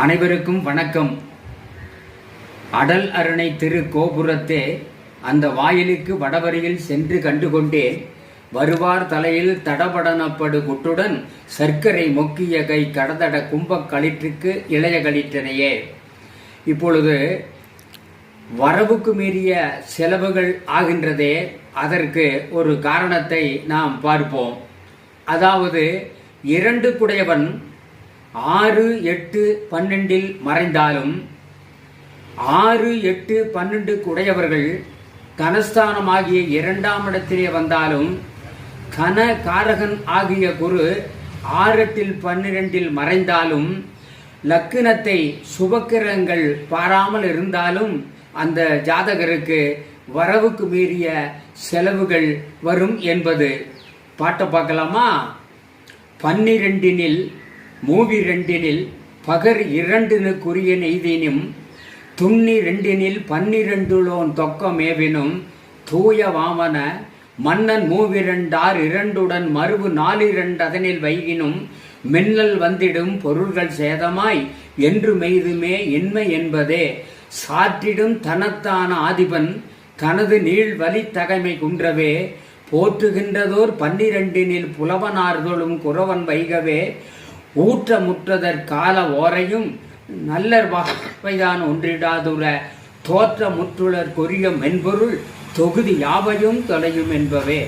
அனைவருக்கும் வணக்கம். அடல் அரணை திரு கோபுரத்தே அந்த வாயிலுக்கு வடவரையில் சென்று கண்டுகொண்டேன். வருவார் தலையில் தடபடனப்படு குட்டுடன் சர்க்கரை மொக்கிய கை கடதட கும்பக் களிற்றுக்கு இளைய களிற்றனையே. இப்பொழுது வரவுக்கு மீறிய செலவுகள் ஆகின்றதே அதற்கு ஒரு காரணத்தை நாம் பார்ப்போம். அதாவது இரண்டு குடையவன் ஆறு எட்டு பன்னெண்டில் மறைந்தாலும் ஆறு எட்டு பன்னெண்டு குடையவர்கள் கனஸ்தானமாகிய இரண்டாம் இடத்திலே வந்தாலும் கன காரகன் ஆகிய குரு ஆறத்தில் பன்னிரெண்டில் மறைந்தாலும் லக்கினத்தை சுபக்கிரகங்கள் பாராமல் இருந்தாலும் அந்த ஜாதகருக்கு வரவுக்கு மீறிய செலவுகள் வரும் என்பது. பாட்டை பார்க்கலாமா? பன்னிரெண்டினில் மூவி ரெண்டினில் பகர் இரண்டினுக்குரிய நெய்தினும் துண்ணி ரெண்டினில் பன்னிரண்டுலோன் தொக்கமேவினும் தூய வாமன மன்னன் மூவிரண்டார் இரண்டுடன் மறுபு நாலிரண்டு அதனில் வைகினும் மின்னல் வந்திடும் பொருள்கள் சேதமாய் என்று மெய்துமே இன்மை என்பதே. சாற்றிடும் தனத்தான ஆதிபன் தனது நீள் வலி தகைமை குன்றவே. போற்றுகின்றதோர் பன்னிரண்டினில் புலவனார்தொழும் குறவன் வைகவே. ஊற்ற முற்றதற் கால ஓரையும் நல்லர் வாய்தான் ஒன்றிடாதுர தோற்ற முற்றுளர் கொரிய மென்பொருள் தொகுதி யாவையும் தொலையும் என்பவே.